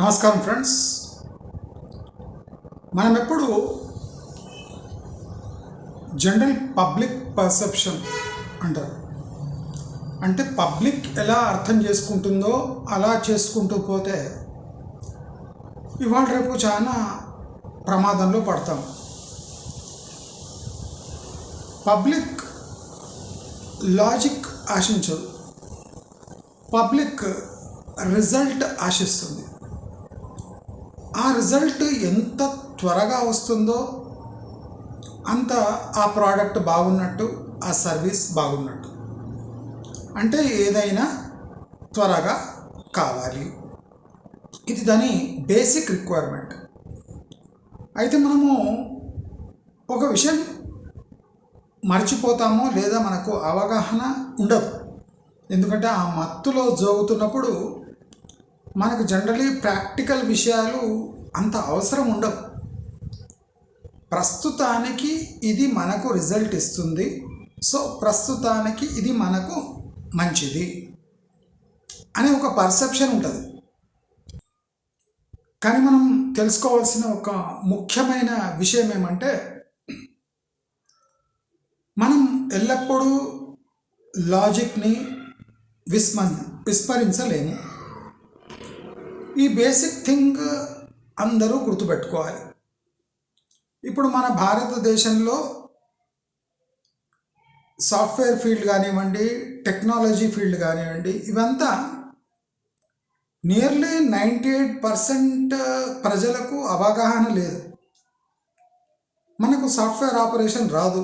నమస్కారం ఫ్రెండ్స్. మనం ఎప్పుడు జనరల్ పబ్లిక్ పర్సెప్షన్ అంటారు. అంటే పబ్లిక్ ఎలా అర్థం చేసుకుంటుందో అలా చేసుకుంటూ పోతే ఇవాళ రేపు చాలా ప్రమాదంలో పడతాం. పబ్లిక్ లాజిక్ ఆశించదు. పబ్లిక్ రిజల్ట్ ఆశిస్తుంది. రిజల్ట్ ఎంత త్వరగా వస్తుందో అంత ఆ ప్రోడక్ట్ బాగున్నట్టు ఆ సర్వీస్ బాగున్నట్టు. అంటే ఏదైనా త్వరగా కావాలి. ఇది దాని బేసిక్ రిక్వైర్మెంట్ అయితే మనము ఒక విషయం మర్చిపోతామో లేదా మనకు అవగాహన ఉండదు. ఎందుకంటే ఆ మత్తులో జోగుతున్నప్పుడు మనకు జనరలీ ప్రాక్టికల్ విషయాలు అంత అవసరం ఉండవు ప్రస్తుతానికి ఇది మనకు రిజల్ట్ ఇస్తుంది. సో ప్రస్తుతానికి ఇది మనకు మంచిది అనే ఒక పర్సెప్షన్ ఉంటుంది. కానీ మనం తెలుసుకోవాల్సిన ఒక ముఖ్యమైన విషయం ఏమంటే మనం ఎల్లప్పుడూ లాజిక్ని విస్మ విస్మరించలేము. ఈ బేసిక్ థింగ్ అందరూ గుర్తుపెట్టుకోవాలి. ఇప్పుడు మన భారతదేశంలో సాఫ్ట్వేర్ ఫీల్డ్ కానివ్వండి టెక్నాలజీ ఫీల్డ్ కానివ్వండి ఇవంతా నియర్లీ నైంటీ ఎయిట్ పర్సెంట్ ప్రజలకు అవగాహన లేదు. మనకు సాఫ్ట్వేర్ ఆపరేషన్ రాదు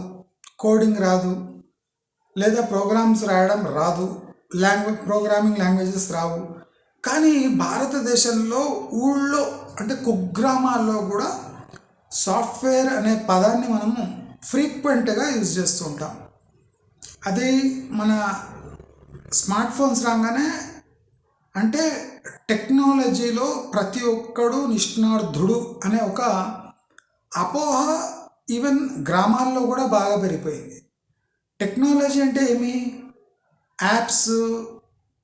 కోడింగ్ రాదు లేదా ప్రోగ్రామ్స్ రాయడం రాదు లాంగ్వేజ్ ప్రోగ్రామింగ్ లాంగ్వేజెస్ రావు. కానీ భారతదేశంలో ఊళ్ళో అంటే కుగ్రామాల్లో కూడా సాఫ్ట్వేర్ అనే పదాన్ని మనము ఫ్రీక్వెంట్గా యూజ్ చేస్తూ ఉంటాం. అది మన స్మార్ట్ ఫోన్స్ రాగానే అంటే టెక్నాలజీలో ప్రతి ఒక్కడు నిష్ణార్థుడు అనే ఒక అపోహ ఈవెన్ గ్రామాల్లో కూడా బాగా పెరిగిపోయింది. టెక్నాలజీ అంటే ఏమి? యాప్స్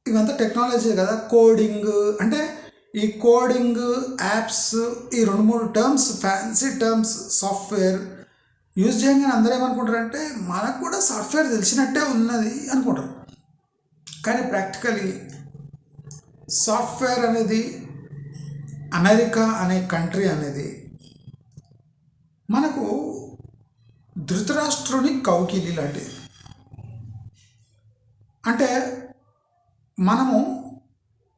ఇవంతా టెక్నాలజీ కదా కోడింగ్ అంటే ఈ కోడింగ్ యాప్స్ ఈ రెండు మూడు terms fancy terms software use చేయగానే అందరూ ఏమనుకుంటారంటే మనకు కూడా సాఫ్ట్వేర్ తెలిసినట్టే ఉన్నది అనుకుంటారు. కానీ ప్రాక్టికలీ సాఫ్ట్వేర్ అనేది అమెరికా అనే కంట్రీ అనేది మనకు ధృతరాష్ట్రుని కౌకిలి లాంటిది. అంటే మనము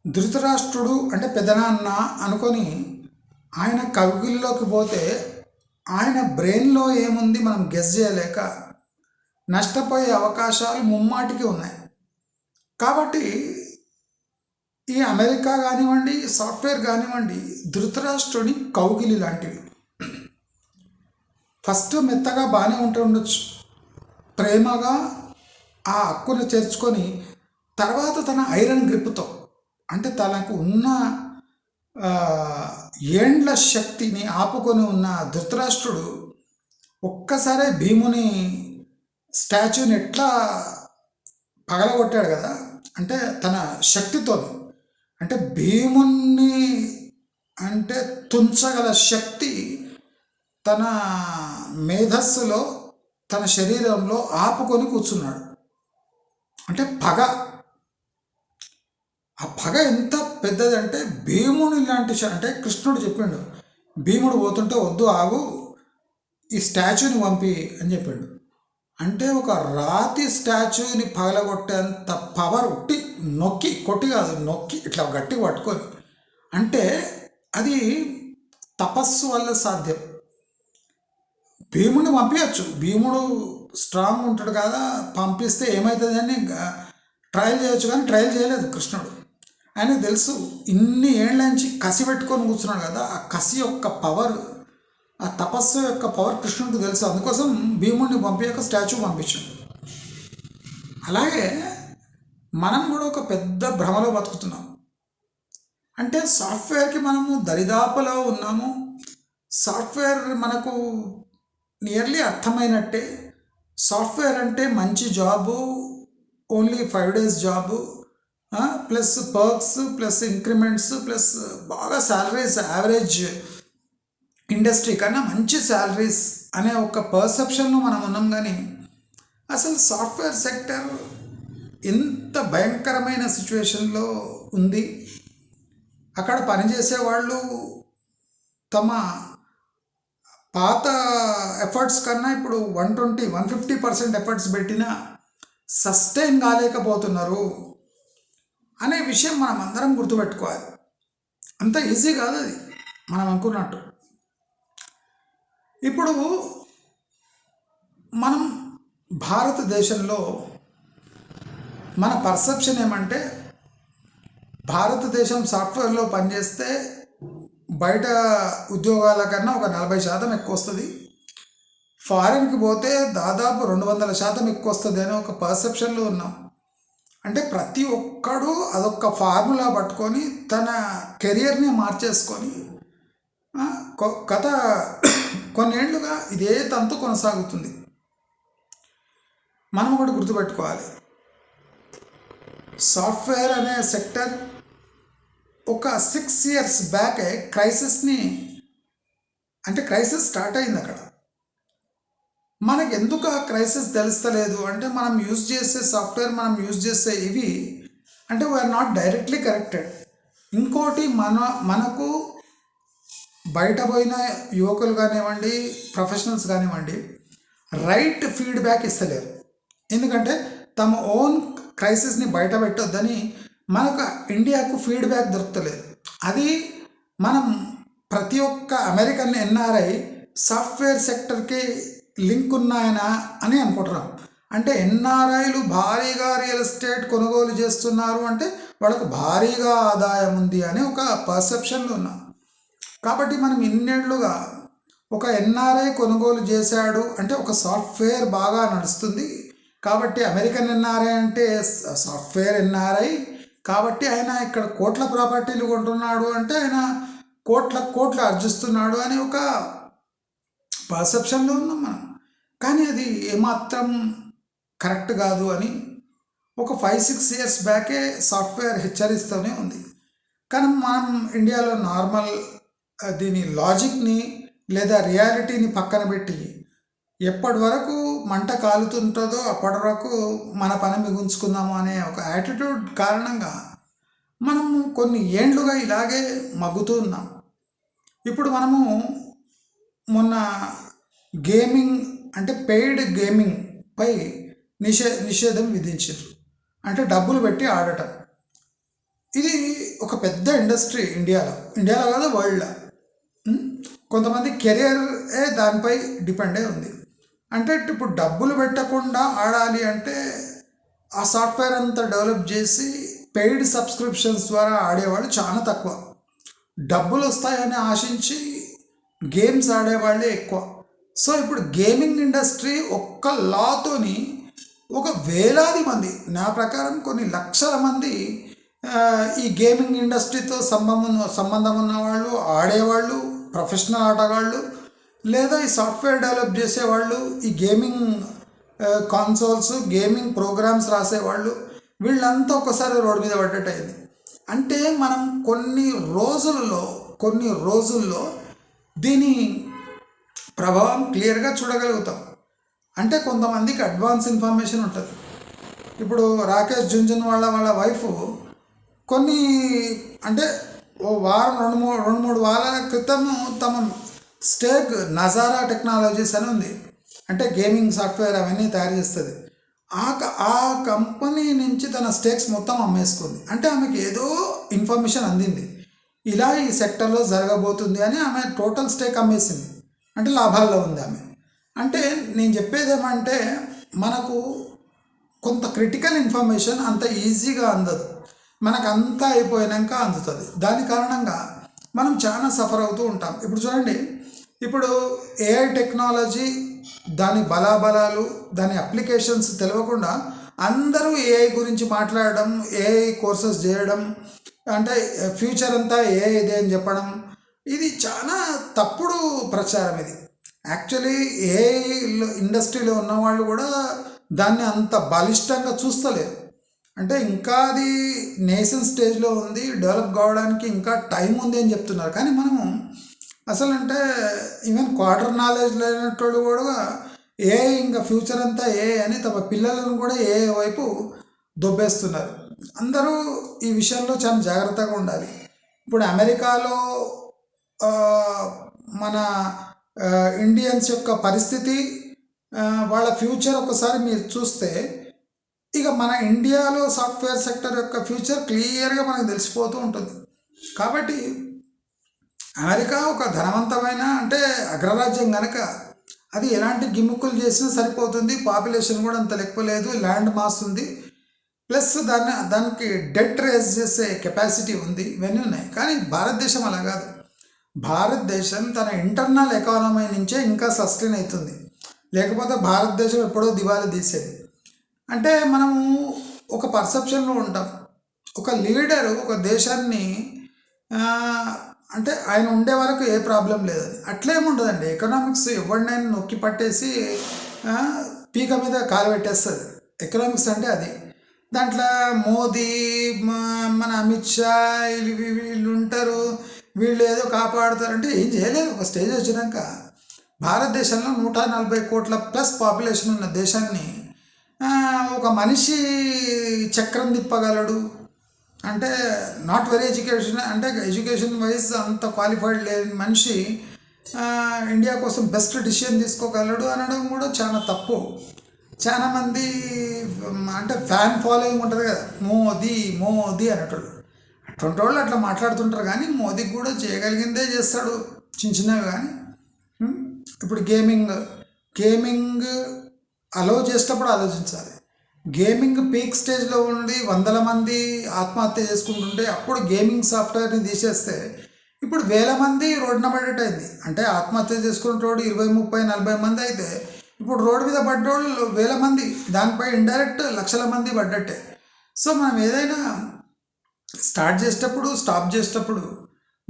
ధృతరాష్ట్రుడు అంటే పెదనాన్న అనుకొని ఆయన కవిగిల్లోకి పోతే ఆయన బ్రెయిన్లో ఏముంది మనం గెస్ చేయలేక నష్టపోయే అవకాశాలు ముమ్మాటికి ఉన్నాయి. కాబట్టి ఈ అమెరికా కానివ్వండి సాఫ్ట్వేర్ కానివ్వండి ధృతరాష్ట్రుని కౌగిలి లాంటివి. ఫస్ట్ మెత్తగా బాగానే ఉంటూ ఉండొచ్చు. ప్రేమగా ఆ హక్కును చేర్చుకొని తర్వాత తన ఐరన్ గ్రిప్తో అంటే తనకు ఉన్న ఏండ్ల శక్తిని ఆపుకొని ఉన్న ధృతరాష్ట్రుడు ఒక్కసారే భీముని స్టాచ్యూని ఎట్లా పగలగొట్టాడు కదా అంటే తన శక్తితో. అంటే భీముని అంటే తుంచగల శక్తి తన మేధస్సులో తన శరీరంలో ఆపుకొని కూర్చున్నాడు. అంటే పగ ఆ పగ ఎంత పెద్దదంటే భీముని లాంటి అంటే కృష్ణుడు చెప్పిండు. భీముడు పోతుంటే వద్దు ఆగు ఈ స్టాచ్యూని పంపి అని చెప్పిండు. అంటే ఒక రాతి స్టాచ్యూని పగలగొట్టేంత పవర్ ఉట్టి నొక్కి కొట్టి కాదు నొక్కి ఇట్లా గట్టి పట్టుకొని. అంటే అది తపస్సు వల్ల సాధ్యం. భీముడిని పంపించచ్చు భీముడు స్ట్రాంగ్ ఉంటాడు కదా పంపిస్తే ఏమవుతుందని ట్రయల్ చేయొచ్చు కానీ ట్రయల్ చేయలేదు కృష్ణుడు. ఆయన తెలుసు ఇన్ని ఏళ్ళ నుంచి కసి పెట్టుకొని కూర్చున్నాడు కదా ఆ కసి యొక్క పవర్ ఆ తపస్సు యొక్క పవర్ కృష్ణుడికి తెలుసు. అందుకోసం భీముడిని పంపించక స్టాచ్యూ పంపించాడు. అలాగే మనం కూడా ఒక పెద్ద భ్రమలో బతుకుతున్నాం. అంటే సాఫ్ట్వేర్కి మనము దరిదాపులో ఉన్నాము. సాఫ్ట్వేర్ మనకు నియర్లీ అర్థమైనట్టే. సాఫ్ట్వేర్ అంటే మంచి job only five days job. Plus perks plus increments plus బాగా శాలరీస్ యావరేజ్ ఇండస్ట్రీ కన్నా మంచి శాలరీస్ అనే ఒక పర్సెప్షన్లో మనం ఉన్నాం కానీ అసలు సాఫ్ట్వేర్ సెక్టర్ ఎంత భయంకరమైన సిచ్యువేషన్లో ఉంది. అక్కడ పనిచేసే వాళ్ళు తమ పాత ఎఫర్ట్స్ కన్నా ఇప్పుడు one twenty one fifty percent efforts పెట్టినా సస్టైన్ కాలేకపోతున్నారు. అనే విషయం మనం అందరం గుర్తుపెట్టుకోవాలి. అంత ఈజీ కాదు అది మనం అనుకున్నట్టు. ఇప్పుడు మనం భారతదేశంలో మన పర్సెప్షన్ ఏమంటే భారతదేశం సాఫ్ట్వేర్లో పనిచేస్తే బయట ఉద్యోగాల కన్నా ఒక నలభై శాతం ఎక్కువ వస్తుంది ఫారిన్కి పోతే దాదాపు రెండు వందల శాతం ఎక్కువ వస్తుంది అని ఒక పర్సెప్షన్లో ఉన్నాం. అంటే ప్రతి ఒక్కడు అదొక ఫార్ములా పట్టుకొని తన కెరియర్ని మార్చేసుకొని కథ గత కొన్నేళ్ళుగా ఇదే తంతు కొనసాగుతుంది. మనం ఒకటి గుర్తుపెట్టుకోవాలి. సాఫ్ట్వేర్ అనే సెక్టర్ ఒక సిక్స్ ఇయర్స్ బ్యాక్ క్రైసిస్ని అంటే క్రైసిస్ స్టార్ట్ అయింది అక్కడ మనకు ఎందుకు ఆ క్రైసిస్ తెలుస్తలేదు? అంటే మనం యూజ్ చేసే సాఫ్ట్వేర్ మనం యూజ్ చేసే ఇవి అంటే వీఆర్ నాట్ డైరెక్ట్లీ కరెక్టెడ్ ఇంకోటి మన మనకు బయట పోయిన యువకులు కానివ్వండి ప్రొఫెషనల్స్ కానివ్వండి రైట్ ఫీడ్బ్యాక్ ఇస్తలేరు. ఎందుకంటే తమ ఓన్ క్రైసిస్ని బయట పెట్టొద్దని మనకు ఇండియాకు ఫీడ్బ్యాక్ దొరకలేదు అది మనం ప్రతి ఒక్క అమెరికన్ ఎన్ఆర్ఐ సాఫ్ట్వేర్ సెక్టర్కి లింక్ ఉన్నాయనా అని అనుకుంటున్నాం. అంటే ఎన్ఆర్ఐలు భారీగా రియల్ ఎస్టేట్ కొనుగోలు చేస్తున్నారు అంటే వాళ్ళకు భారీగా ఆదాయం ఉంది అని ఒక పర్సెప్షన్లో ఉన్నాం. కాబట్టి మనం ఇన్నేళ్ళుగా ఒక ఎన్ఆర్ఐ కొనుగోలు చేశాడు అంటే ఒక సాఫ్ట్వేర్ బాగా నడుస్తుంది. కాబట్టి అమెరికన్ ఎన్ఆర్ఐ అంటే సాఫ్ట్వేర్ ఎన్ఆర్ఐ కాబట్టి ఆయన ఇక్కడ కోట్ల ప్రాపర్టీలు కొంటున్నాడు అంటే ఆయన కోట్ల కోట్లు అర్జిస్తున్నాడు అని ఒక పర్సెప్షన్లో ఉన్నాం మనం. కానీ అది ఏమాత్రం కరెక్ట్ కాదు అని ఒక ఫైవ్ సిక్స్ ఇయర్స్ బ్యాకే సాఫ్ట్వేర్ హెచ్చరిస్తూనే ఉంది. కానీ మనం ఇండియాలో నార్మల్ దీని లాజిక్ని లేదా రియాలిటీని పక్కన పెట్టి ఎప్పటి వరకు మంట కాలుతుంటుందో అప్పటి వరకు మన పని మిగుంచుకుందాము అనే ఒక యాటిట్యూడ్ కారణంగా మనము కొన్ని ఏండ్లుగా ఇలాగే మగ్గుతూ ఉన్నాం. ఇప్పుడు మనము మొన్న గేమింగ్ అంటే పెయిడ్ గేమింగ్ పై నిషే నిషేధం విధించారు. అంటే డబ్బులు పెట్టి ఆడటం. ఇది ఒక పెద్ద ఇండస్ట్రీ ఇండియాలో. ఇండియాలో కాదు వరల్డ్లో. కొంతమంది కెరియరే దానిపై డిపెండ్ అయి ఉంది. అంటే ఇప్పుడు డబ్బులు పెట్టకుండా ఆడాలి అంటే ఆ సాఫ్ట్వేర్ అంతా డెవలప్ చేసి పెయిడ్ సబ్స్క్రిప్షన్స్ ద్వారా ఆడేవాళ్ళు చాలా తక్కువ. డబ్బులు వస్తాయని ఆశించి గేమ్స్ ఆడేవాళ్ళే ఎక్కువ. సో ఇప్పుడు గేమింగ్ ఇండస్ట్రీ ఒక్క లాతోని ఒక వేలాది మంది నా ప్రకారం కొన్ని లక్షల మంది ఈ గేమింగ్ ఇండస్ట్రీతో సంబంధం సంబంధం ఉన్నవాళ్ళు ఆడేవాళ్ళు ప్రొఫెషనల్ ఆటగాళ్ళు లేదా ఈ సాఫ్ట్వేర్ డెవలప్ చేసేవాళ్ళు ఈ గేమింగ్ కాన్సోల్స్ గేమింగ్ ప్రోగ్రామ్స్ రాసేవాళ్ళు వీళ్ళంతా ఒకసారి రోడ్డు మీద పడ్డట్టయింది. అంటే మనం కొన్ని రోజులలో కొన్ని రోజుల్లో దీని ప్రభావం క్లియర్గా చూడగలుగుతాం. అంటే కొంతమందికి అడ్వాన్స్ ఇన్ఫర్మేషన్ ఉంటుంది. ఇప్పుడు రాకేష్ జుంజున్ వాళ్ళ వాళ్ళ వైఫ్ కొన్ని అంటే ఓ వారం రెండు మూడు రెండు మూడు వారాల క్రితం తమ స్టేక్ నజారా టెక్నాలజీస్ అని ఉంది. అంటే గేమింగ్ సాఫ్ట్వేర్ అవన్నీ తయారు చేస్తుంది. ఆ క- ఆ కంపెనీ నుంచి తన స్టేక్స్ మొత్తం అమ్మేసుకుంది. అంటే ఆమెకి ఏదో ఇన్ఫర్మేషన్ అందింది. ఇలా ఈ సెక్టర్లో జరగబోతుంది అని ఆమె టోటల్ స్టేక్ అమ్మేసింది. అంటే లాభాల్లో ఉంది ఆమె. అంటే నేను చెప్పేది ఏమంటే మనకు కొంత క్రిటికల్ ఇన్ఫర్మేషన్ అంత ఈజీగా అందదు. మనకు అంతా అయిపోయాక అందుతుంది. దాని కారణంగా మనం చాలా సఫర్ అవుతూ ఉంటాం. ఇప్పుడు చూడండి ఇప్పుడు ఏఐ టెక్నాలజీ దాని బలాబలాలు దాని అప్లికేషన్స్ తెలియకుండా అందరూ ఏఐ గురించి మాట్లాడడం ఏఐ కోర్సెస్ చేయడం అంటే ఫ్యూచర్ అంతా ఏఐ ఇదే అని చెప్పడం ఇది చాలా తప్పుడు ప్రచారం ఇది. యాక్చువల్లీ ఏఐ ఇండస్ట్రీలో ఉన్న వాళ్ళు కూడా దాన్ని అంత బలిష్టంగా చూస్తలేరు. అంటే ఇంకా అది నేషన్ స్టేజ్లో ఉంది డెవలప్ కావడానికి ఇంకా టైం ఉంది అని చెప్తున్నారు. కానీ మనము అసలు అంటే ఈవెన్ క్వార్టర్ నాలెడ్జ్ లేనట్టు కూడా ఏ ఇంకా ఫ్యూచర్ అంతా ఏ అని తమ పిల్లలను కూడా ఏ వైపు దొబ్బేస్తున్నారు. అందరూ ఈ విషయంలో చాలా జాగ్రత్తగా ఉండాలి. ఇప్పుడు అమెరికాలో మన ఇండియన్స్ యొక్క పరిస్థితి వాళ్ళ ఫ్యూచర్ ఒకసారి మీరు చూస్తే ఇక మన ఇండియాలో సాఫ్ట్వేర్ సెక్టర్ యొక్క ఫ్యూచర్ క్లియర్గా మనకు తెలిసిపోతూ ఉంటుంది. కాబట్టి అమెరికా ఒక ధనవంతమైన అంటే అగ్రరాజ్యం కనుక అది ఎలాంటి గిమ్ముక్కులు చేసినా సరిపోతుంది పాపులేషన్ కూడా అంత ఎక్కువ లేదు ల్యాండ్ మాస్ ఉంది ప్లస్ దాన్ని దానికి డెట్ రేస్ చేసే కెపాసిటీ ఉంది ఇవన్నీ ఉన్నాయి. కానీ భారతదేశం అలా కాదు. భారతదేశం తన ఇంటర్నల్ ఎకానమీ నుంచే ఇంకా సస్టైన్ అవుతుంది. లేకపోతే భారతదేశం ఎప్పుడో దివాళీ తీసేది. అంటే మనము ఒక పర్సెప్షన్లో ఉంటాం. ఒక లీడర్ ఒక దేశాన్ని అంటే ఆయన ఉండే వరకు ఏ ప్రాబ్లం లేదని అట్లేముండదండి ఎకనామిక్స్ ఎవరినైనా నొక్కి పట్టేసి పీక మీద కాలు పెట్టేస్తుంది. ఎకనామిక్స్ అంటే అది. దాంట్లో మోదీ మన అమిత్ షా వీళ్ళు ఉంటారు. వీళ్ళు ఏదో కాపాడతారంటే ఏం చేయలేదు. ఒక స్టేజ్ వచ్చినాక భారతదేశంలో నూట నలభై కోట్ల ప్లస్ పాపులేషన్ ఉన్న దేశాన్ని ఒక మనిషి చక్రం తిప్పగలడు. అంటే నాట్ వెరీ ఎడ్యుకేషన్ అంటే ఎడ్యుకేషన్ వైజ్ అంత క్వాలిఫైడ్ లేని మనిషి ఇండియా కోసం బెస్ట్ డిసిషన్ తీసుకోగలడు అనడం కూడా చాలా తప్పు. చాలామంది అంటే ఫ్యాన్ ఫాలోయింగ్ ఉంటుంది కదా మోదీ మోదీ అనేటోళ్ళు. అటువంటి వాళ్ళు అట్లా మాట్లాడుతుంటారు కానీ మోదీకి కూడా చేయగలిగిందే చేస్తాడు చిన్న చిన్నవి కానీ. ఇప్పుడు గేమింగ్ గేమింగ్ అలో చేసేటప్పుడు ఆలోచించాలి. గేమింగ్ పీక్ స్టేజ్లో ఉండి వందల మంది ఆత్మహత్య చేసుకుంటుంటే అప్పుడు గేమింగ్ సాఫ్ట్వేర్ని తీసేస్తే ఇప్పుడు వేల మంది రోడ్డున పడేటైంది అంటే ఆత్మహత్య చేసుకునేటోడు ఇరవై ముప్పై నలభై మంది అయితే ఇప్పుడు రోడ్డు మీద పడ్డోళ్ళు వేల మంది దానిపై ఇండైరెక్ట్ లక్షల మంది పడ్డట్టే. సో మనం ఏదైనా స్టార్ట్ చేసేటప్పుడు స్టాప్ చేసేటప్పుడు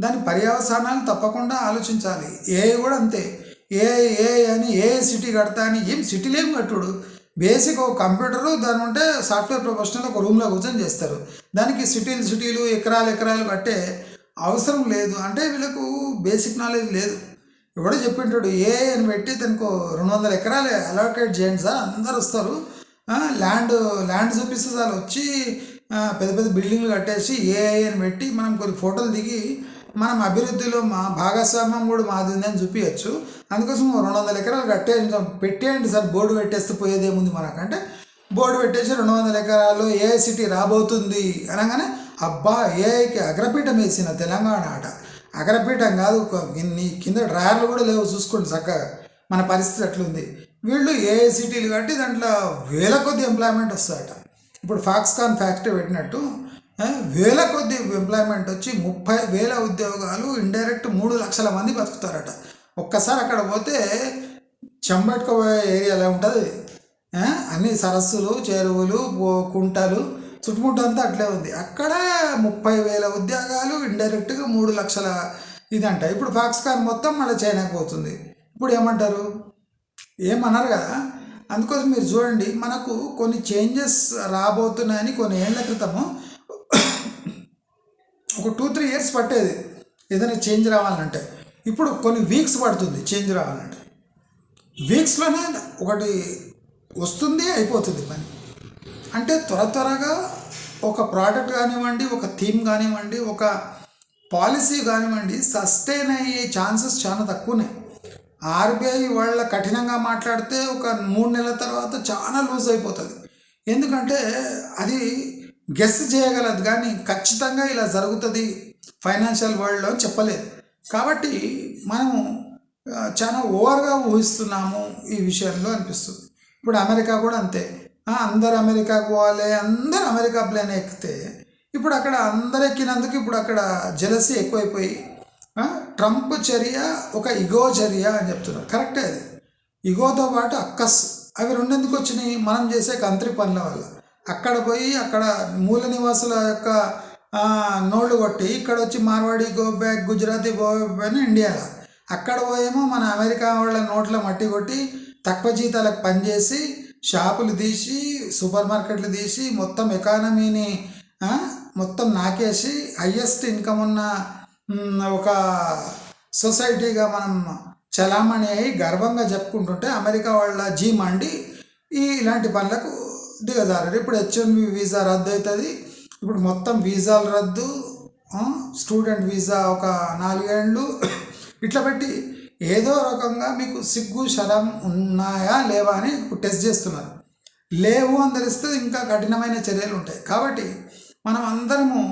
దాని పర్యవసానాలు తప్పకుండా ఆలోచించాలి. ఏ కూడా అంతే. ఏ ఏ అని ఏ సిటీ కడతా అని ఏం సిటీలు ఏం కట్టుడు బేసిక్ ఒక కంప్యూటరు దాని ఉంటే సాఫ్ట్వేర్ ప్రొఫెషనల్ ఒక రూమ్లో కూర్చొని చేస్తారు. దానికి సిటీలు సిటీలు ఎకరాలు ఎకరాలు కట్టే అవసరం లేదు. అంటే వీళ్ళకు బేసిక్ నాలెడ్జ్ లేదు. ఎవడో చెప్పింటాడు ఏ అని పెట్టి తనకు రెండు వందల ఎకరాలు అలోకేట్ చేయండి సార్. అందరు వస్తారు. ల్యాండ్ ల్యాండ్ చూపిస్తే చాలు. వచ్చి పెద్ద పెద్ద బిల్డింగ్లు కట్టేసి ఏఐని అని పెట్టి మనం కొన్ని ఫోటోలు దిగి మనం అభివృద్ధిలో మా భాగస్వామ్యం కూడా మాది ఉందని చూపించచ్చు అందుకోసం రెండు వందల ఎకరాలు కట్టేసి పెట్టేయండి సార్ బోర్డు పెట్టేస్తే పోయేదేముంది మనకంటే? బోర్డు పెట్టేసి రెండు వందల ఎకరాలు ఏఐ సిటీ రాబోతుంది అనగానే అబ్బా ఏఐకి అగ్రపీఠం వేసిన తెలంగాణ ఆట అగ్రపీఠం కాదు ఒక నీ కింద డ్రాయర్లు కూడా లేవు చూసుకోండి చక్కగా. మన పరిస్థితి అట్లుంది. వీళ్ళు ఏఐ సిటీలు కట్టి దాంట్లో వేల కొద్ది ఎంప్లాయ్మెంట్ వస్తాయట. ఇప్పుడు ఫాక్స్కాన్ ఫ్యాక్టరీ పెట్టినట్టు వేల కొద్ది ఎంప్లాయ్మెంట్ వచ్చి ముప్పై వేల ఉద్యోగాలు ఇండైరెక్ట్ మూడు లక్షల మంది బతుకుతారట. ఒక్కసారి అక్కడ పోతే చెంబట్టుకోబోయే ఏరియాలో ఉంటుంది. అన్ని సరస్సులు చెరువులు కుంటలు చుట్టుముట్టంతా అట్లే ఉంది. అక్కడ ముప్పై వేల ఉద్యోగాలు ఇండైరెక్ట్గా మూడు లక్షల ఇదంట. ఇప్పుడు ఫాక్స్కాన్ మొత్తం మళ్ళీ చైనాకి పోతుంది. ఇప్పుడు ఏమంటారు? ఏమన్నారు కదా? అందుకోసం మీరు చూడండి మనకు కొన్ని చేంజెస్ రాబోతున్నాయని కొన్ని ఏళ్ళ క్రితము ఒక టూ త్రీ ఇయర్స్ పట్టేది. ఏదైనా చేంజ్ రావాలంటే. ఇప్పుడు కొన్ని వీక్స్ పడుతుంది చేంజ్ రావాలంటే. వీక్స్లోనే ఒకటి వస్తుంది అయిపోతుంది పని. అంటే త్వర త్వరగా ఒక ప్రోడక్ట్ కానివ్వండి ఒక థీమ్ కానివ్వండి ఒక పాలసీ కానివ్వండి సస్టైన్ అయ్యే ఛాన్సెస్ చాలా తక్కువనే ఆర్బీఐ వాళ్ళ కఠినంగా మాట్లాడితే ఒక మూడు నెలల తర్వాత చాలా లూజ్ అయిపోతుంది. ఎందుకంటే అది గెస్ చేయగలదు కానీ ఖచ్చితంగా ఇలా జరుగుతుంది ఫైనాన్షియల్ వరల్డ్లో చెప్పలేదు. కాబట్టి మనము చాలా ఓవర్గా ఊహిస్తున్నాము ఈ విషయంలో అనిపిస్తుంది. ఇప్పుడు అమెరికా కూడా అంతే. అందరు అమెరికాకు పోవాలి అందరు అమెరికా ప్లేన్ ఎక్కితే ఇప్పుడు అక్కడ అందరు ఎక్కినందుకు ఇప్పుడు అక్కడ జలసీ ఎక్కువైపోయి ట్రంప్ చర్య ఒక ఇగో చర్య అని చెప్తున్నారు. కరెక్టే అది. ఇగోతో పాటు అక్కస్ అవి రెండెందుకు వచ్చినాయి? మనం చేసే కంత్రి పనుల వల్ల. అక్కడ పోయి అక్కడ మూల నివాసుల యొక్క నోళ్ళు కొట్టి ఇక్కడ వచ్చి Marwari go back Gujarati go అని ఇండియాలో? అక్కడ పోయేమో మన అమెరికా వాళ్ళ నోట్ల మట్టి కొట్టి తక్కువ జీతాలకు పనిచేసి షాపులు తీసి సూపర్ మార్కెట్లు తీసి మొత్తం ఎకానమీని మొత్తం నాకేసి హయ్యెస్ట్ ఇన్కమ్ ఉన్న ఒక సొసైటీగా మనం చలామణి అయి గర్వంగా చెప్పుకుంటుంటే అమెరికా వాళ్ళ జీ మండి ఈ ఇలాంటి పనులకు దిగజారు ఇప్పుడు హెచ్ వీసా రద్దు అవుతుంది ఇప్పుడు మొత్తం వీసాలు రద్దు స్టూడెంట్ వీసా ఒక నాలుగేళ్ళు ఇట్లా పెట్టి ఏదో రకంగా మీకు సిగ్గు శరం ఉన్నాయా లేవా అని టెస్ట్ చేస్తున్నారు. లేవు అని తెలిస్తే ఇంకా కఠినమైన చర్యలు ఉంటాయి. కాబట్టి మనం అందరము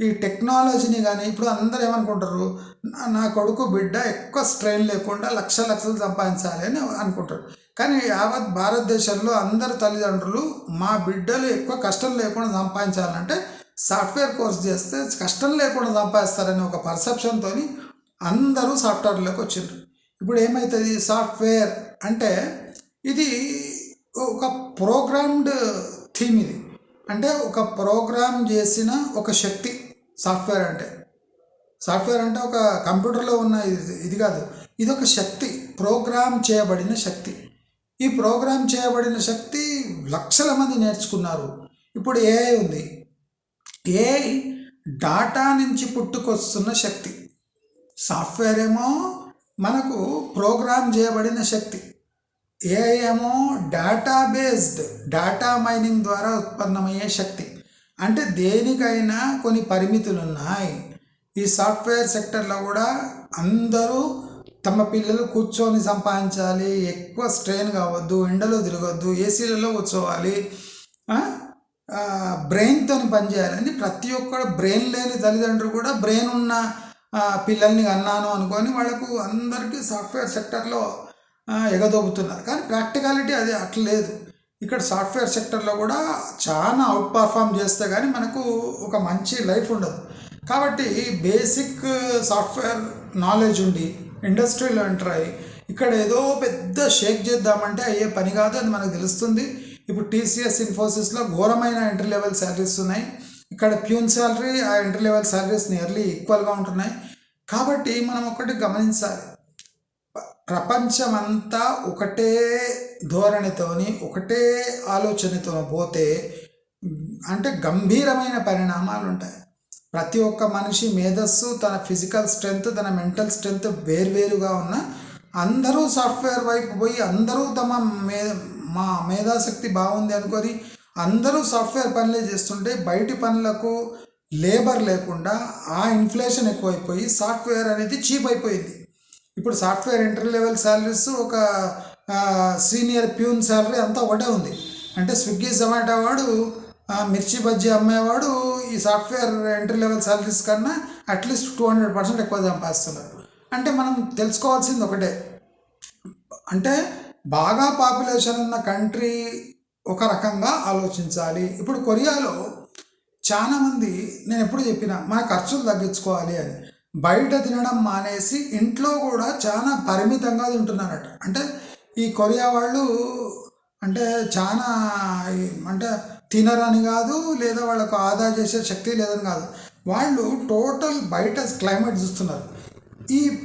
ఈ టెక్నాలజీని కానీ ఇప్పుడు అందరూ ఏమనుకుంటారు? నా- నా కొడుకు బిడ్డ ఎక్కువ స్ట్రెయిన్ లేకుండా లక్ష లక్షలు సంపాదించాలి అని అనుకుంటారు. కానీ యావత్ భారతదేశంలో అందరు తల్లిదండ్రులు మా బిడ్డలు ఎక్కువ కష్టం లేకుండా సంపాదించాలంటే సాఫ్ట్వేర్ కోర్స్ చేస్తే కష్టం లేకుండా సంపాదిస్తారనే ఒక పర్సెప్షన్తో అందరూ సాఫ్ట్వేర్లోకి వచ్చిండ్రు. ఇప్పుడు ఏమవుతుంది సాఫ్ట్వేర్ అంటే ఇది ఒక ప్రోగ్రామ్డ్ థీమ్ ఇది. అంటే ఒక ప్రోగ్రామ్ చేసిన ఒక శక్తి. సాఫ్ట్వేర్ అంటే. సాఫ్ట్వేర్ అంటే ఒక కంప్యూటర్లో ఉన్న ఇది ఇది కాదు. ఇది ఒక శక్తి. ప్రోగ్రామ్ చేయబడిన శక్తి. ఈ ప్రోగ్రామ్ చేయబడిన శక్తి లక్షల మంది నేర్చుకున్నారు. ఇప్పుడు ఏఐ ఉంది. ఏఐ డాటా నుంచి పుట్టుకొస్తున్న శక్తి. సాఫ్ట్వేర్ ఏమో మనకు ప్రోగ్రామ్ చేయబడిన శక్తి. ఏఐ ఏమో డేటా బేస్డ్ డేటా మైనింగ్ ద్వారా ఉత్పన్నమయ్యే శక్తి. అంటే దేనికైనా కొన్ని పరిమితులు ఉన్నాయి ఈ సాఫ్ట్వేర్ సెక్టర్లో కూడా అందరూ తమ పిల్లలు కూర్చొని సంపాదించాలి ఎక్కువ స్ట్రెయిన్ కావద్దు ఎండలో తిరగొద్దు ఏసీలలో కూర్చోవాలి బ్రెయిన్తో పనిచేయాలని ప్రతి ఒక్కరు బ్రెయిన్ లేని తల్లిదండ్రులు కూడా బ్రెయిన్ ఉన్న పిల్లల్ని అన్నాను అనుకొని వాళ్ళకు అందరికీ సాఫ్ట్వేర్ సెక్టర్లో ఆ, ఎగదొబ్బుతున్నారు కానీ ప్రాక్టికాలిటీ అది అట్లేదు లేదు. ఇక్కడ సాఫ్ట్వేర్ సెక్టర్లో కూడా చాలా అవుట్ పర్ఫామ్ చేస్తే కానీ మనకు ఒక మంచి లైఫ్ ఉండదు. కాబట్టి బేసిక్ సాఫ్ట్వేర్ నాలెడ్జ్ ఉండి ఇండస్ట్రీలో ఎంటర్ అయ్యి ఇక్కడ ఏదో పెద్ద షేక్ చేద్దామంటే అయ్యే పని కాదు అది మనకు తెలుస్తుంది. ఇప్పుడు టీసీఎస్ ఇన్ఫోసిస్లో ఘోరమైన ఎంట్రీ లెవెల్ శాలరీస్ ఉన్నాయి. ఇక్కడ ప్యూన్ శాలరీ ఆ ఎంట్రీ లెవెల్ శాలరీస్ నియర్లీ ఈక్వల్గా ఉంటున్నాయి. కాబట్టి మనం ఒకటి గమనించాలి. ప్రపంచమంతా ఒకటే ధోరణితోని ఒకటే ఆలోచనతో పోతే అంటే గంభీరమైన పరిణామాలు ఉంటాయి ప్రతి ఒక్క మనిషి మేధస్సు తన ఫిజికల్ స్ట్రెంగ్త్ తన మెంటల్ స్ట్రెంగ్త్ వేర్వేరుగా ఉన్న అందరూ సాఫ్ట్వేర్ వైపు పోయి అందరూ తమ మే మా మేధాశక్తి బాగుంది అనుకొని అందరూ సాఫ్ట్వేర్ పనులే చేస్తుంటే బయటి పనులకు లేబర్ లేకుండా ఆ ఇన్ఫ్లేషన్ ఎక్కువైపోయి సాఫ్ట్వేర్ అనేది చీప్ అయిపోయింది. ఇప్పుడు సాఫ్ట్వేర్ ఇంటర్ లెవెల్ శాలరీస్ ఒక సీనియర్ ప్యూన్ శాలరీ అంతా ఒకటే ఉంది. అంటే స్విగ్గీ జొమాటో వాడు మిర్చి బజ్జీ అమ్మేవాడు ఈ సాఫ్ట్వేర్ ఎంట్రీ లెవెల్ శాలరీస్ కన్నా at least two hundred percent ఎక్కువ సంపాదిస్తున్నారు. అంటే మనం తెలుసుకోవాల్సింది ఒకటే. అంటే బాగా పాపులేషన్ ఉన్న కంట్రీ ఒక రకంగా ఆలోచించాలి. ఇప్పుడు కొరియాలో చాలామంది నేను ఎప్పుడు చెప్పిన మన ఖర్చులు తగ్గించుకోవాలి అని. బయట తినడం మానేసి ఇంట్లో కూడా చాలా పరిమితంగా తింటున్నారట. అంటే ఈ కొరియా వాళ్ళు అంటే చాలా అంటే తినరని కాదు లేదా వాళ్ళకు ఆదా చేసే శక్తి లేదని కాదు. వాళ్ళు టోటల్ బయట క్లైమేట్ చూస్తున్నారు. ఈ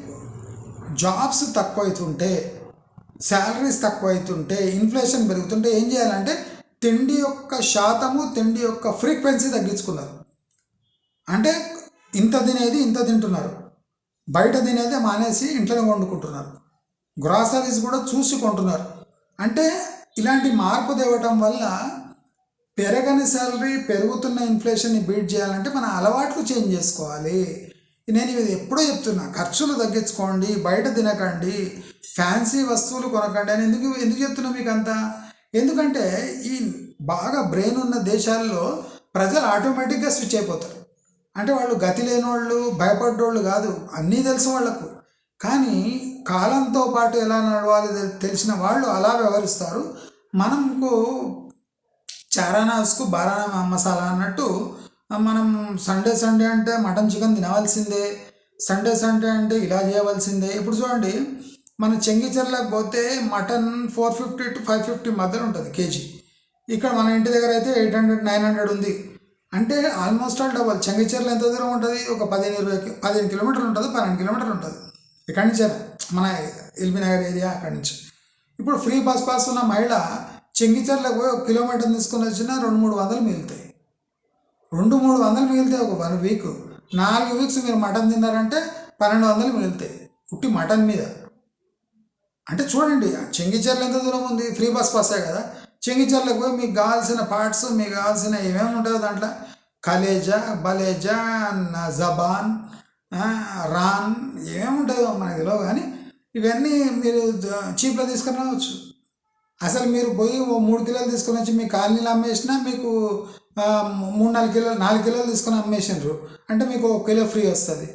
జాబ్స్ తక్కువ అవుతుంటే శాలరీస్ తక్కువ అవుతుంటే ఇన్ఫ్లేషన్ పెరుగుతుంటే ఏం చేయాలంటే తిండి యొక్క శాతము తిండి యొక్క ఫ్రీక్వెన్సీ తగ్గించుకున్నారు. అంటే ఇంత తినేది ఇంత తింటున్నారు. బయట తినేది మానేసి ఇంట్లోనే వండుకుంటున్నారు. గ్రాసరీస్ కూడా చూసి కొంటున్నారు. అంటే ఇలాంటి మార్పు తేవటం వల్ల పెరగని శాలరీ పెరుగుతున్న ఇన్ఫ్లేషన్ని బీట్ చేయాలంటే మన అలవాట్లు చేంజ్ చేసుకోవాలి. నేను ఇది ఎప్పుడో చెప్తున్నా ఖర్చులు తగ్గించుకోండి బయట తినకండి ఫ్యాన్సీ వస్తువులు కొనకండి అని ఎందుకు ఎందుకు చెప్తున్నా మీకు అంతా ఎందుకంటే ఈ బాగా బ్రెయిన్ ఉన్న దేశాల్లో ప్రజలు ఆటోమేటిక్గా స్విచ్ అయిపోతారు. అంటే వాళ్ళు గతి లేని వాళ్ళు భయపడ్డోళ్ళు కాదు. అన్నీ తెలుసు వాళ్ళకు. కానీ కాలంతో పాటు ఎలా నడవాలి తెలిసిన వాళ్ళు అలా వ్యవహరిస్తారు. మనకు చారానాస్కు బారానా మసాలా అన్నట్టు మనం సండే సండే అంటే మటన్ చికెన్ తినవలసిందే. సండే సండే అంటే ఇలా చేయవలసిందే. ఇప్పుడు చూడండి మన చెంగిచెర్లకు పోతే mutton four fifty to five fifty మధ్యలో ఉంటుంది కేజీ. ఇక్కడ మన ఇంటి దగ్గర అయితే ఎయిట్ హండ్రెడ్ నైన్ హండ్రెడ్ ఉంది. అంటే ఆల్మోస్ట్ ఆల్ డబల్ చెంగిచెర్ల ఎంత దూరం ఉంటుంది? ఒక పదిహేను ఇరవై పదిహేను కిలోమీటర్లు ఉంటుంది పన్నెండు కిలోమీటర్లు ఉంటుంది. ఇక్కడి నుంచే మన ఎల్బీ నగర్ ఏరియా అక్కడి నుంచి. ఇప్పుడు ఫ్రీ బస్ పాస్ ఉన్న మహిళ చెంగిచర్లకు పోయి ఒక కిలోమీటర్ తీసుకుని వచ్చినా రెండు మూడు వందలు మిగులుతాయి. రెండు మూడు వందలు మిగిలితే ఒక వన్ వీక్ నాలుగు వీక్స్ మీరు మటన్ తిన్నారంటే పన్నెండు వందలు మిగులుతాయి. పుట్టి మటన్ మీద. అంటే చూడండి చెంగిచర్లు ఎంత దూరం ఉంది? ఫ్రీ బస్ పాసే కదా. చెంగిచర్లకు పోయి మీకు కావాల్సిన పార్ట్స్ మీకు కావాల్సిన ఏమేమి ఉంటాయో దాంట్లో కలేజా బలేజా న- జబాన్ రాన్ ఏముంటుందో ఉంటాయో కానీ ఇవన్నీ మీరు చీప్లో తీసుకుని రావచ్చు. అసలు మీరు పోయి ఓ మూడు కిలోలు తీసుకొని వచ్చి మీ కాలనీలో అమ్మేసినా మీకు మూడు నాలుగు కిలోలు నాలుగు కిలోలు తీసుకొని అమ్మేసినారు. అంటే మీకు ఒక కిలో ఫ్రీ వస్తుంది.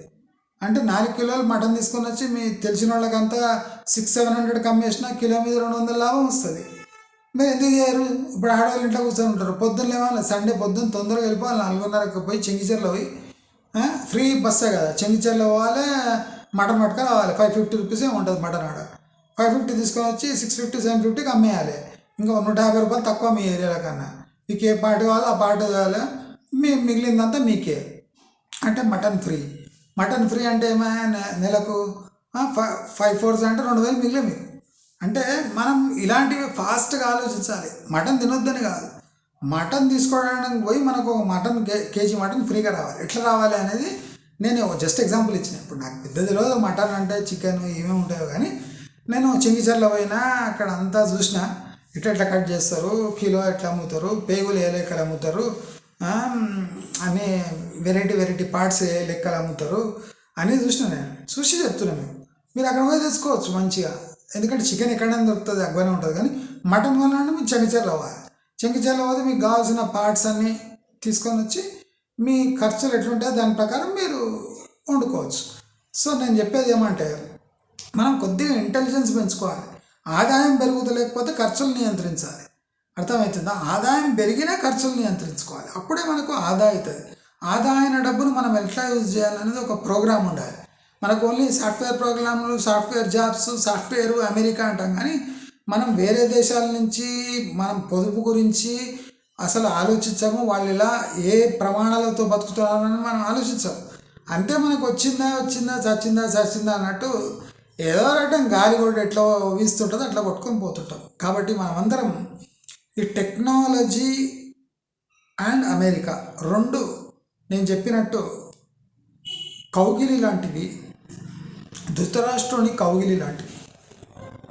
అంటే నాలుగు కిలోలు మటన్ తీసుకొని వచ్చి మీ తెలిసిన వాళ్ళకంతా సిక్స్ సెవెన్ హండ్రెడ్కి అమ్మేసినా కిలో మీద రెండు వందల లాభం వస్తుంది. మేము ఎందుకు చేయరు? ఇప్పుడు ఆడవాళ్ళు ఇంట్లో కూర్చొని ఉంటారు. పొద్దున్న లేవాలి సండే పొద్దున్న తొందరగా వెళ్ళిపోవాలి నాలుగున్నరకు పోయి చెంగిచెర్లో పోయి ఫ్రీ బస్సే కదా. చెంగిచెర్లో పోవాలి మటన్ పట్టుకొని రావాలి. ఫైవ్ ఫిఫ్టీ రూపీసే ఉంటుంది మటన్ ఆడ. ఫైవ్ ఫిఫ్టీ తీసుకొని వచ్చి సిక్స్ ఫిఫ్టీ సెవెన్ ఫిఫ్టీకి అమ్మేయాలి. ఇంకా నూట యాభై రూపాయలు తక్కువ మీ ఏరియాలో కన్నా. మీకు ఏ పార్టీ కావాలో ఆ పార్టీ కావాలి? మీ మిగిలిందంతా మీకే. అంటే మటన్ ఫ్రీ. మటన్ ఫ్రీ అంటే ఏమైనా నెలకు ఫైవ్ ఫైవ్ ఫోర్స్ అంటే రెండు వేలు మిగిలే మీకు. అంటే మనం ఇలాంటివి ఫాస్ట్గా ఆలోచించాలి. మటన్ తినొద్దని కాదు. మటన్ తీసుకోవడానికి పోయి మనకు ఒక మటన్ కేజీ మటన్ ఫ్రీగా రావాలి. ఎట్లా రావాలి అనేది నేను జస్ట్ ఎగ్జాంపుల్ ఇచ్చిన. ఇప్పుడు నాకు పెద్ద తెలియదు మటన్ అంటే చికెన్ ఏమేమి ఉంటాయో కానీ నేను చెంగిచర్ల పోయినా అక్కడ అంతా చూసిన. ఇట్లా ఎట్లా కట్ చేస్తారు కిలో ఎట్లా అమ్ముతారు పేగులు ఏ లెక్కలు అమ్ముతారు ఆ, అన్ని వెరైటీ వెరైటీ పార్ట్స్ ఏ లెక్కలు అమ్ముతారు అని చూసిన నేను. చూసి చెప్తున్నాను మీరు అక్కడ పోయి తెచ్చుకోవచ్చు మంచిగా. ఎందుకంటే చికెన్ ఎక్కడైనా దొరుకుతుంది అగ్గానే ఉంటుంది. కానీ మటన్ వల్ల మీకు చెంగిచర్ల అవ్వాలి చెంగిచర్ల పోతే మీకు కావాల్సిన పార్ట్స్ అన్నీ తీసుకొని వచ్చి మీ ఖర్చులు ఎట్లుంటాయో దాని ప్రకారం మీరు వండుకోవచ్చు. సో నేను చెప్పేది ఏమంటే మనం కొద్దిగా ఇంటెలిజెన్స్ పెంచుకోవాలి. ఆదాయం పెరుగుతలేకపోతే ఖర్చులు నియంత్రించాలి. అర్థమవుతుందా? ఆదాయం పెరిగినా ఖర్చులు నియంత్రించుకోవాలి. అప్పుడే మనకు ఆదా అవుతుంది. ఆదాయన డబ్బును మనం ఎట్లా యూజ్ చేయాలనేది ఒక ప్రోగ్రామ్ ఉండాలి. మనకు ఓన్లీ సాఫ్ట్వేర్ ప్రోగ్రాంలు సాఫ్ట్వేర్ జాబ్స్ సాఫ్ట్వేర్ అమెరికా అంటాం. కానీ మనం వేరే దేశాల నుంచి మనం పొదుపు గురించి అసలు ఆలోచించము. వాళ్ళు ఇలా ఏ ప్రమాణాలతో బతుకుతున్నారని మనం ఆలోచించాము. అంటే మనకు వచ్చిందా వచ్చిందా చచ్చిందా చచ్చిందా అన్నట్టు ఏదో రకం గాలి కూడా ఎట్లా వీస్తుంటుందో అట్లా కొట్టుకొని పోతుంటాం. కాబట్టి మనమందరం ఈ టెక్నాలజీ అండ్ అమెరికా రెండు నేను చెప్పినట్టు కౌగిలి లాంటివి ధృతరాష్ట్రుని కౌగిలి లాంటివి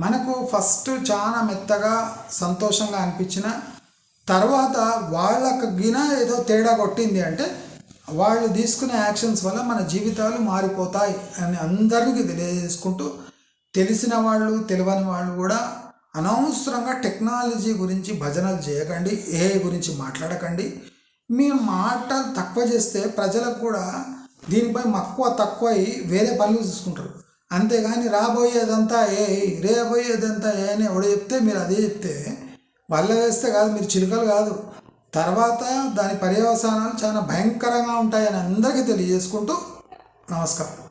మనకు ఫస్ట్ చాలా మెత్తగా సంతోషంగా అనిపించిన తర్వాత వాళ్ళకు గిన ఏదో తేడా కొట్టింది అంటే వాళ్ళు తీసుకునే యాక్షన్స్ వల్ల మన జీవితాలు మారిపోతాయి అని అందరికీ తెలియజేసుకుంటూ తెలిసిన వాళ్ళు తెలియని వాళ్ళు కూడా అనవసరంగా టెక్నాలజీ గురించి భజనలు చేయకండి ఏ గురించి మాట్లాడకండి. మీ మాటలు తక్కువ చేస్తే ప్రజలకు కూడా దీనిపై మక్కువ తక్కువ అయ్యి వేరే పనులు చూసుకుంటారు. అంతేగాని రాబోయేదంతా ఏ రేబోయేదంతా ఏ అని ఎవడో చెప్తే మీరు అదే చెప్తే వల్ల వేస్తే కాదు మీరు చిలుకలు కాదు. తర్వాత దాని పర్యవసానాలు చాలా భయంకరంగా ఉంటాయని అందరికీ తెలియజేసుకుంటూ నమస్కారం.